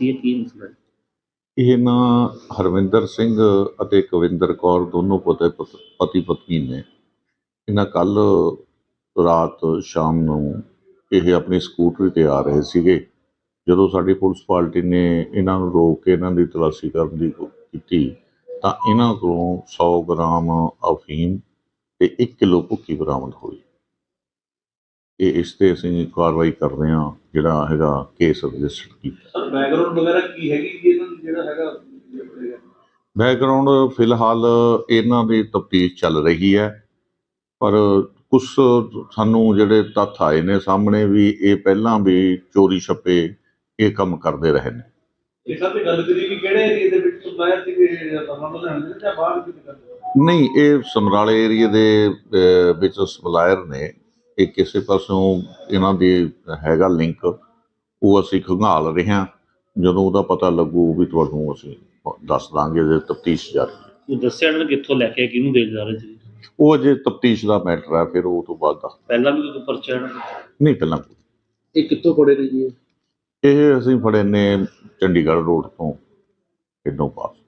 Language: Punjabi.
ਕੀਤੀ ਹੈ, ਕੀ ਮਸਲਾ ਹੈ ਇਹ ਨਾ ਹਰਵਿੰਦਰ ਸਿੰਘ ਅਤੇ ਕਵਿੰਦਰ ਕੌਰ ਦੋਨੋਂ ਪੋਤੇ ਪਤੀ ਪਤਨੀ ਨੇ। ਇਹਨਾਂ ਕੱਲ ਰਾਤ ਸ਼ਾਮ ਨੂੰ ਇਹ ਆਪਣੀ ਸਕੂਟਰੀ ਤੇ ਆ ਰਹੇ ਸੀਗੇ। ਜਦੋਂ ਸਾਡੀ ਪੁਲਿਸ ਪਾਰਟੀ ਨੇ ਇਹਨਾਂ ਨੂੰ ਰੋਕ ਕੇ ਇਹਨਾਂ ਦੀ ਤਲਾਸ਼ੀ ਕਰਨ ਦੀ ਕੀਤੀ, ਤਾਂ ਇਹਨਾਂ ਕੋਲੋਂ 100 ਗ੍ਰਾਮ ਅਫੀਮ ਤੇ 1 ਕਿਲੋ ਭੁੱਕੀ ਬਰਾਮਦ ਹੋਈ। ਇਹ ਇਸ ਤੇ ਅਸੀਂ ਕਾਰਵਾਈ ਕਰਦੇ ਹਾਂ ਜਿਹੜਾ ਹੈਗਾ ਕੇਸ ਰਜਿਸਟਰ ਕੀਤਾ। ਸਰ ਬੈਕਗ੍ਰਾਉਂਡ ਵਗੈਰਾ ਕੀ ਹੈਗੀ ਜੀ ਇਹਨਾਂ ਦੀ ਜਿਹੜਾ ਹੈਗਾ? ਬੈਕਗ੍ਰਾਉਂਡ ਫਿਲਹਾਲ ਇਹਨਾਂ ਦੀ ਤਫਤੀਸ਼ ਚੱਲ ਰਹੀ ਹੈ ਪਰ ਕੁਝ ਸਾਨੂੰ ਜਿਹੜੇ ਤੱਥ ਆਏ ਨੇ ਸਾਹਮਣੇ ਵੀ ਇਹ ਪਹਿਲਾਂ ਵੀ ਚੋਰੀ ਛੱਪੇ ਇਹ ਕੰਮ ਕਰਦੇ ਰਹੇ ਨੇ। ਇਹ ਸਭ ਤੇ ਗੱਲ ਕਰੀ ਕਿ ਕਿਹੜੇ ਏਰੀਆ ਦੇ ਵਿੱਚ ਸਪਲਾਇਰ ਸੀ ਕਿ ਤੁਹਾਨੂੰ ਲੈਣ ਦੇ ਜਾਂ ਬਾਹਰ ਕਿਤੇ ਕਰਦੇ ਨਹੀਂ ਇਹ ਸਮਰਾਲੇ ਏਰੀਏ ਦੇ ਵਿੱਚ ਸਪਲਾਇਰ ਨੇ। ਇਹ ਕਿਸੇ ਪਾਸੋਂ ਇਹਨਾਂ ਦੀ ਹੈਗਾ ਲਿੰਕ ਉਹ ਅਸੀਂ ਖੰਗਾਲ ਰਹੇ ਹਾਂ। ਜਦੋਂ ਉਹਦਾ ਪਤਾ ਲੱਗੂ ਵੀ ਤੁਹਾਨੂੰ ਅਸੀਂ ਦੱਸ ਦਾਂਗੇ ਜੇ ਤਫਤੀਸ਼ ਜਾਰੀ ਹੈ। ਉਹ ਦੱਸਿਆ ਨੇ ਕਿੱਥੋਂ ਲੈ ਕੇ ਕਿਹਨੂੰ ਦੇ ਜਾ ਰਹੇ ਸੀ? ਉਹ ਅਜੇ ਤਫਤੀਸ਼ ਦਾ ਮੈਟਰ ਹੈ ਫਿਰ ਉਹ ਤੋਂ ਬਾਅਦ ਦੱਸ ਪਹਿਲਾਂ ਵੀ ਕੋਈ ਪਰਚਾ? ਨਹੀਂ ਪਹਿਲਾਂ ਇਹ ਕਿੱਥੋਂ ਫੜੇ ਨੇ ਜੀ ਇਹ? ਅਸੀਂ ਫੜੇ ਨੇ ਚੰਡੀਗੜ੍ਹ ਰੋਡ ਤੋਂ ਕਿਦੋਂ ਪਾਸ।